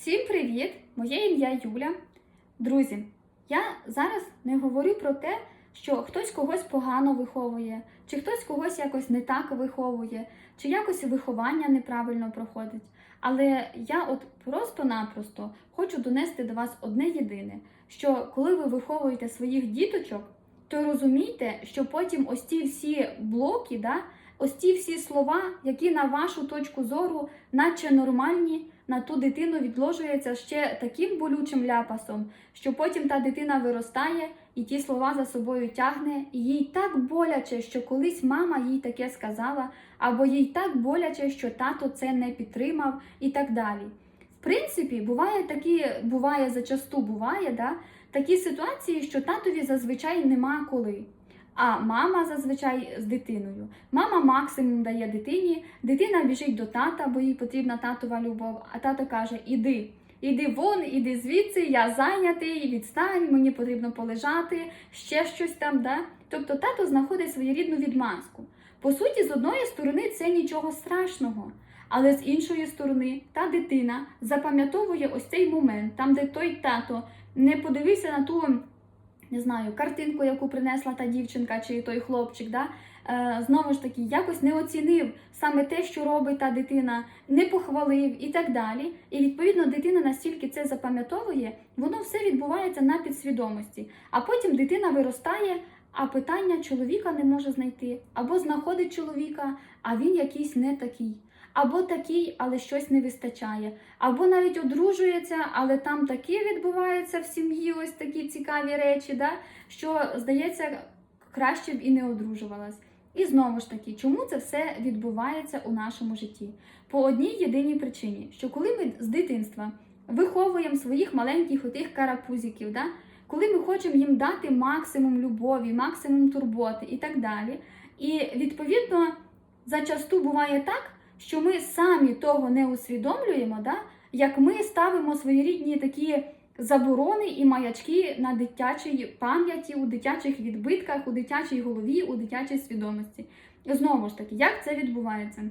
Всім привіт! Моє ім'я Юля. Друзі, я зараз не говорю про те, що хтось когось погано виховує, чи хтось когось якось не так виховує, чи якось виховання неправильно проходить. Але я от просто-напросто хочу донести до вас одне єдине: що коли ви виховуєте своїх діточок, то розумійте, що потім ось ці всі блоки, да, ось ці всі слова, які на вашу точку зору, наче нормальні, на ту дитину відложується ще таким болючим ляпасом, що потім та дитина виростає і ті слова за собою тягне, і їй так боляче, що колись мама їй таке сказала, або їй так боляче, що тато це не підтримав, і так далі. В принципі, буває такі, буває зачасту буває, да, такі ситуації, що татові зазвичай нема коли. А мама зазвичай з дитиною. Мама максимум дає дитині, дитина біжить до тата, бо їй потрібна татова любов, а тато каже: Іди, іди вон, іди звідси, я зайнятий, відстань, мені потрібно полежати, ще щось там. Да? Тобто тато знаходить своєрідну відмазку. По суті, з одної сторони, це нічого страшного. Але з іншої сторони, та дитина запам'ятовує ось цей момент, там, де той тато не подивився на ту не знаю, картинку, яку принесла та дівчинка чи той хлопчик, да? е, знову ж таки, якось не оцінив саме те, що робить та дитина, не похвалив і так далі. І відповідно дитина настільки це запам'ятовує, воно все відбувається на підсвідомості. А потім дитина виростає, а питання чоловіка не може знайти, або знаходить чоловіка, а він якийсь не такий. Або такий, але щось не вистачає, або навіть одружується, але там таке відбувається в сім'ї, ось такі цікаві речі, да? що здається, краще б і не одружувалась. І знову ж таки, чому це все відбувається у нашому житті? По одній єдиній причині, що коли ми з дитинства виховуємо своїх маленьких отих карапузиків, да? коли ми хочемо їм дати максимум любові, максимум турботи і так далі. І відповідно зачасту буває так що ми самі того не усвідомлюємо, да? як ми ставимо своєрідні такі заборони і маячки на дитячій пам'яті, у дитячих відбитках, у дитячій голові, у дитячій свідомості. Знову ж таки, як це відбувається?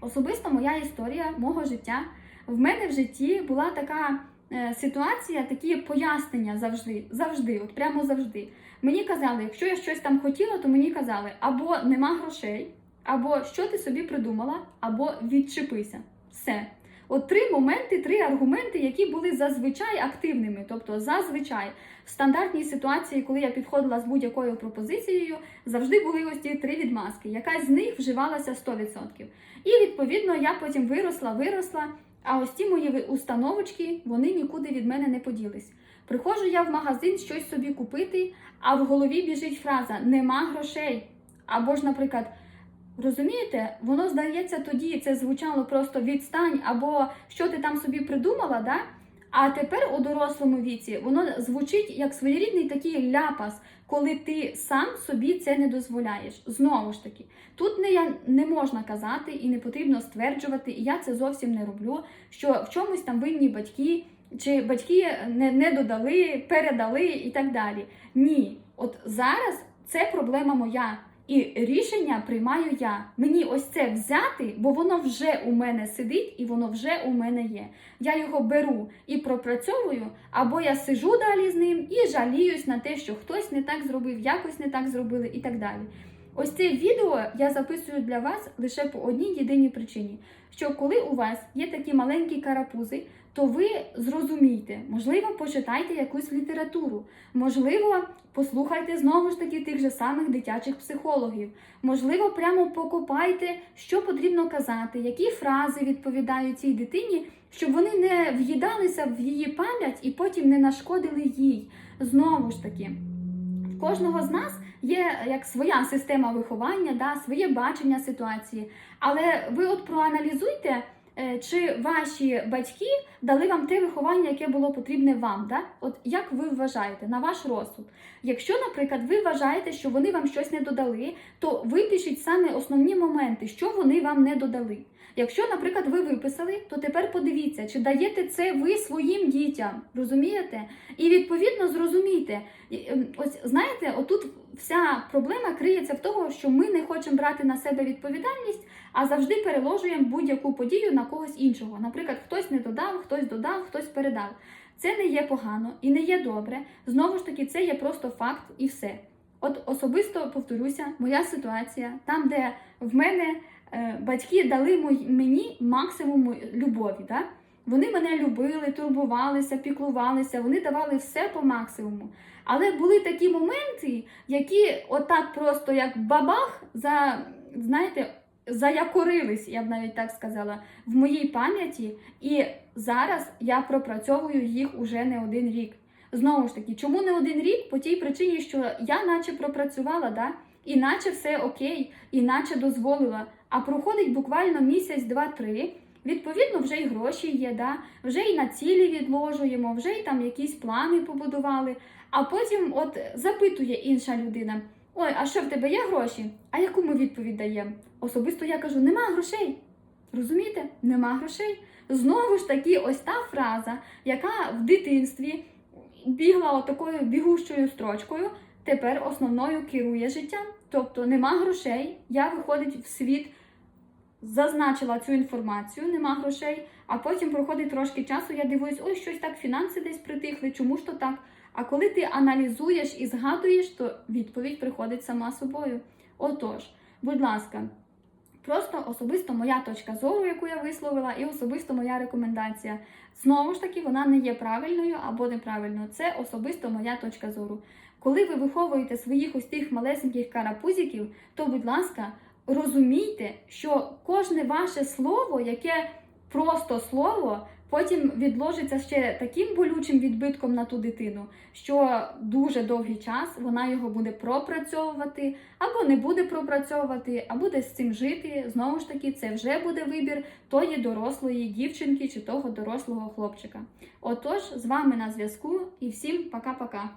Особисто моя історія мого життя. В мене в житті була така е, ситуація, такі пояснення завжди, завжди, от прямо завжди. Мені казали, якщо я щось там хотіла, то мені казали, або нема грошей. Або що ти собі придумала, або відчепися. Все. От три моменти, три аргументи, які були зазвичай активними. Тобто, зазвичай в стандартній ситуації, коли я підходила з будь-якою пропозицією, завжди були ось ці три відмазки. Якась з них вживалася 100%. І відповідно я потім виросла, виросла. А ось ці мої установочки, вони нікуди від мене не поділись. Приходжу я в магазин щось собі купити, а в голові біжить фраза Нема грошей. Або ж, наприклад. Розумієте, воно здається тоді, це звучало просто відстань, або що ти там собі придумала, да? а тепер у дорослому віці воно звучить як своєрідний такий ляпас, коли ти сам собі це не дозволяєш. Знову ж таки, тут не, не можна казати і не потрібно стверджувати, і я це зовсім не роблю, що в чомусь там винні батьки, чи батьки не, не додали, передали і так далі. Ні, от зараз це проблема моя. І рішення приймаю я. Мені ось це взяти, бо воно вже у мене сидить і воно вже у мене є. Я його беру і пропрацьовую, або я сижу далі з ним і жаліюсь на те, що хтось не так зробив, якось не так зробили і так далі. Ось це відео я записую для вас лише по одній єдиній причині: що коли у вас є такі маленькі карапузи, то ви зрозумійте, можливо, почитайте якусь літературу, можливо, послухайте знову ж таки тих же самих дитячих психологів, можливо, прямо покопайте, що потрібно казати, які фрази відповідають цій дитині, щоб вони не в'їдалися в її пам'ять і потім не нашкодили їй. Знову ж таки, в кожного з нас є як своя система виховання, да, своє бачення ситуації. Але ви от проаналізуйте. Е, чи ваші батьки дали вам те виховання, яке було потрібне вам? Да? От як ви вважаєте на ваш розсуд? Якщо, наприклад, ви вважаєте, що вони вам щось не додали, то випишіть саме основні моменти, що вони вам не додали. Якщо, наприклад, ви виписали, то тепер подивіться, чи даєте це ви своїм дітям, розумієте? І відповідно зрозумійте, ем, ось знаєте, отут вся проблема криється в тому, що ми не хочемо брати на себе відповідальність, а завжди переложуємо будь-яку подію на когось іншого. Наприклад, хтось не додав, хтось додав, хтось передав. Це не є погано і не є добре. Знову ж таки, це є просто факт і все. От особисто повторюся, моя ситуація, там, де в мене е, батьки дали мой- мені максимум любові. Да? Вони мене любили, турбувалися, піклувалися, вони давали все по максимуму. Але були такі моменти, які отак просто як бабах, за, знаєте, заякорились, я б навіть так сказала, в моїй пам'яті. І зараз я пропрацьовую їх уже не один рік. Знову ж таки, чому не один рік? По тій причині, що я наче пропрацювала, да? і наче все окей, і наче дозволила. А проходить буквально місяць, два-три. Відповідно, вже й гроші є, да? вже й на цілі відложуємо, вже й там якісь плани побудували. А потім от запитує інша людина: Ой, а що в тебе є гроші? А яку ми відповідь даємо? Особисто я кажу, нема грошей. Розумієте? Нема грошей. Знову ж таки, ось та фраза, яка в дитинстві бігла отакою бігущою строчкою, тепер основною керує життям. Тобто нема грошей, я виходить в світ, зазначила цю інформацію, нема грошей, а потім проходить трошки часу, я дивуюсь, ой, щось так фінанси десь притихли, чому ж то так? А коли ти аналізуєш і згадуєш, то відповідь приходить сама собою. Отож, будь ласка, просто особисто моя точка зору, яку я висловила, і особисто моя рекомендація. Знову ж таки, вона не є правильною або неправильною. Це особисто моя точка зору. Коли ви виховуєте своїх ось тих малесеньких карапузиків, то, будь ласка, розумійте, що кожне ваше слово, яке просто слово, потім відложиться ще таким болючим відбитком на ту дитину, що дуже довгий час вона його буде пропрацьовувати, або не буде пропрацьовувати, а буде з цим жити. Знову ж таки, це вже буде вибір тої дорослої дівчинки чи того дорослого хлопчика. Отож, з вами на зв'язку і всім пока-пока.